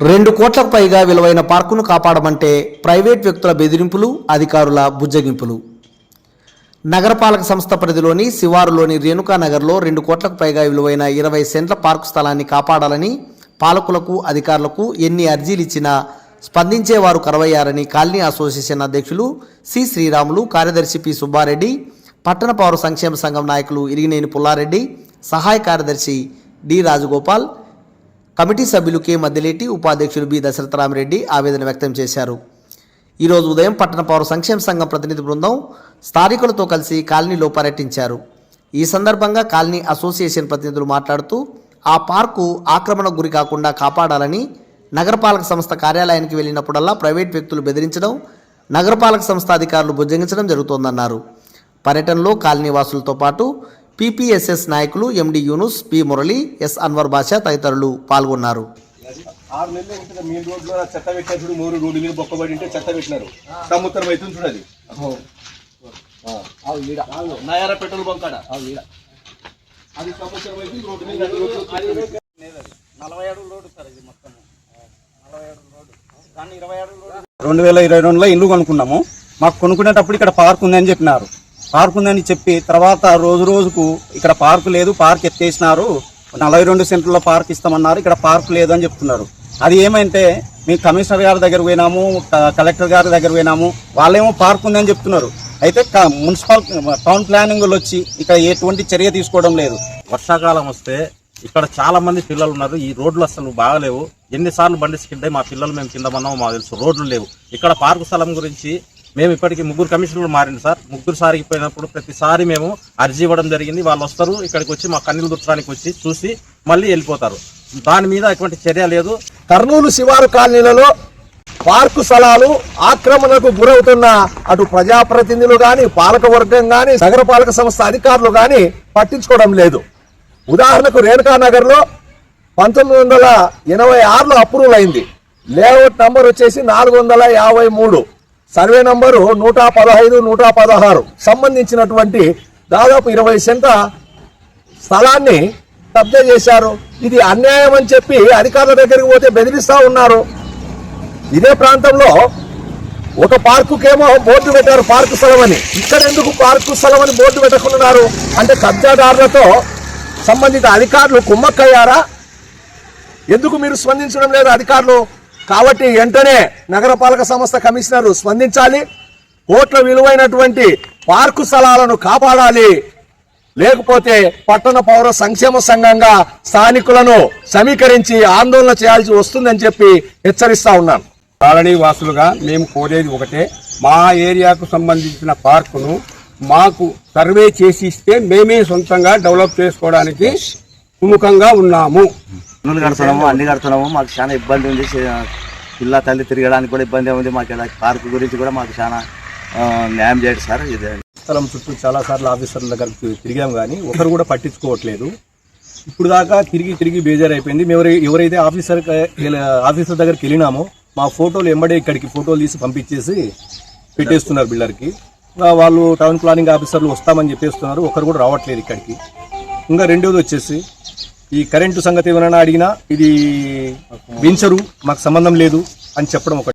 రెండు కోట్లకు పైగా విలువైన పార్కును కాపాడమంటే ప్రైవేట్ వ్యక్తుల బెదిరింపులు అధికారుల బుజ్జగింపులు. నగరపాలక సంస్థ పరిధిలోని శివారులోని రేణుకా నగర్లో రెండు కోట్లకు పైగా విలువైన ఇరవై సెంట్ల పార్కు స్థలాన్ని కాపాడాలని పాలకులకు అధికారులకు ఎన్ని అర్జీలు ఇచ్చినా స్పందించేవారు కరవయ్యారని కాలనీ అసోసియేషన్ అధ్యక్షులు సి శ్రీరాములు కార్యదర్శి పి సుబ్బారెడ్డి పట్టణ పౌర సంక్షేమ సంఘం నాయకులు ఇరిగినేని పుల్లారెడ్డి సహాయ కార్యదర్శి డి రాజగోపాల్ కమిటీ సభ్యులు కె మద్దిలేటి ఉపాధ్యక్షులు బి. దశరథరామరెడ్డి ఆవేదన వ్యక్తం చేశారు. ఈరోజు ఉదయం పట్టణ పౌర సంక్షేమ సంఘం ప్రతినిధి బృందం స్థానికులతో కలిసి కాలనీలో పర్యటించారు ఈ సందర్భంగా కాలనీ అసోసియేషన్ ప్రతినిధులు మాట్లాడుతూ ఆ పార్కు ఆక్రమణకు గురి కాకుండా కాపాడాలని నగరపాలక సంస్థ కార్యాలయానికి వెళ్ళినప్పుడల్లా ప్రైవేట్ వ్యక్తులు బెదిరించడం నగరపాలక సంస్థ అధికారులు బుజ్జగించడం జరుగుతోందన్నారు. పర్యటనలో కాలనీ వాసులతో పాటు పీపీఎస్ఎస్ నాయకులు MD Yunus P Murali S Anwar Basha తదితరులు పాల్గొన్నారు. ఆరు నెలలు ఉంటుంది. మీ రోడ్లో చెత్త పెట్టారు చూడు మూడు రోడ్డు మీద బొక్కబడి ఉంటే చెత్త పెట్టినారు. సముద్రం అవుతుంది చూడు అది. నయార పెట్రోల్ బంక్ అది సముద్రం అవుతుంది రోడ్డు మీద నలభై అడుగుల రోడ్డు సార్ ఇది మొత్తం. నలభై అడుగుల రోడ్డు. కానీ ఇరవై అడుగుల రోడ్డు. రెండు వేల ఇరవై రెండులో ఇల్లు కొనుక్కున్నాము. మాకు కొనుక్కునేటప్పుడు ఇక్కడ పార్క్ ఉందని చెప్పినారు. పార్క్ ఉందని చెప్పి తర్వాత రోజు రోజుకు ఇక్కడ పార్క్ లేదు పార్క్ ఎత్తేసినారు. నలభై రెండు సెంట్ల పార్క్ ఇస్తామన్నారు ఇక్కడ పార్క్ లేదు అని చెప్తున్నారు. అది ఏమంటే మీ కమిషనర్ గారి దగ్గర పోయినాము కలెక్టర్ గారి దగ్గర పోయినాము వాళ్ళేమో పార్క్ ఉందని చెప్తున్నారు. అయితే మున్సిపల్ టౌన్ ప్లానింగ్లు వచ్చి ఇక్కడ ఎటువంటి చర్య తీసుకోవడం లేదు. వర్షాకాలం వస్తే ఇక్కడ చాలా మంది పిల్లలు ఉన్నారు. ఈ రోడ్లు అసలు బాగలేవు. ఎన్నిసార్లు బండి స్కిడ్ మా పిల్లలు మేము కింద మా మాకు తెలుసు. రోడ్లు లేవు. ఇక్కడ పార్కు స్థలం గురించి మేము ఇప్పటికి ముగ్గురు కమిషనర్లు మారింది సార్. ముగ్గురు సారికి పోయినప్పుడు ప్రతిసారి మేము అర్జీ ఇవ్వడం జరిగింది. వాళ్ళు వస్తారు ఇక్కడికి వచ్చి మా కన్నీళ్ళు దుచ్చడానికి వచ్చి చూసి మళ్ళీ వెళ్ళిపోతారు. దాని మీద ఎటువంటి చర్య లేదు. కర్నూలు శివారు కాలనీలలో పార్కు స్థలాలు ఆక్రమణకు గురవుతున్న అటు ప్రజాప్రతినిధులు కానీ పాలకవర్గం కానీ నగరపాలక సంస్థ అధికారులు కానీ పట్టించుకోవడం లేదు. ఉదాహరణకు రేణుకానగర్లో పంతొమ్మిది వందల ఎనభై ఆరులో అప్రూవల్ అయింది. లేఅవుట్ నంబర్ వచ్చేసి నాలుగు వందల యాభై మూడు. సర్వే నంబరు నూట పదహైదు నూట పదహారు. సంబంధించినటువంటి దాదాపు ఇరవై సెంట స్థలాన్ని కబ్జా చేశారు. ఇది అన్యాయం అని చెప్పి అధికారుల దగ్గరికి పోతే బెదిరిస్తూ ఉన్నారు. ఇదే ప్రాంతంలో ఒక పార్కుకేమో బోర్డు పెట్టారు పార్కు స్థలం అని. ఇక్కడ ఎందుకు పార్కు స్థలం అని బోర్డు పెట్టకున్నారు అంటే కబ్జాదారులతో సంబంధిత అధికారులు కుమ్మక్కయ్యారా? ఎందుకు మీరు స్పందించడం లేదు అధికారులు? కాబట్టి వెంటనే నగరపాలక సంస్థ కమిషనర్ స్పందించాలి. కోట్ల విలువైనటువంటి పార్కు స్థలాలను కాపాడాలి. లేకపోతే పట్టణ పౌర సంక్షేమ సంఘంగా స్థానికులను సమీకరించి ఆందోళన చేయాల్సి వస్తుందని చెప్పి హెచ్చరిస్తా ఉన్నాను కాలనీ వాసులుగా మేము కోరేది ఒకటే మా ఏరియాకు సంబంధించిన పార్కును మాకు సర్వే చేసి ఇస్తే మేమే సొంతంగా డెవలప్ చేసుకోవడానికి సుముఖంగా ఉన్నాము. పన్నులు కడుతున్నాము అన్ని కడుతున్నాము. మాకు చాలా ఇబ్బంది ఉంది. పిల్ల తల్లి తిరగడానికి కూడా ఇబ్బంది ఉంది. మాకు ఇలా పార్కు గురించి కూడా మాకు చాలా న్యాయం చేయండి సార్. ఇదే. స్థలం చుట్టూ చాలా సార్లు ఆఫీసర్ల దగ్గరకు తిరిగాం కానీ ఒకరు కూడా పట్టించుకోవట్లేదు. ఇప్పుడు దాకా తిరిగి తిరిగి బేజారైపోయింది. అయిపోయింది మేము ఎవరైతే ఆఫీసర్ ఆఫీసర్ దగ్గరికి వెళ్ళినామో మా ఫోటోలు ఎంబడే ఇక్కడికి ఫోటోలు తీసి పంపించేసి పెట్టేస్తున్నారు బిల్డర్కి. వాళ్ళు టౌన్ ప్లానింగ్ ఆఫీసర్లు వస్తామని చెప్పేస్తున్నారు. ఒకరు కూడా రావట్లేదు ఇక్కడికి. ఇంకా రెండోది వచ్చేసి ఈ కరెంటు సంగతి ఏమైనా అడిగినా ఇది వెంచరు మాకు సంబంధం లేదు అని చెప్పడం ఒకటి.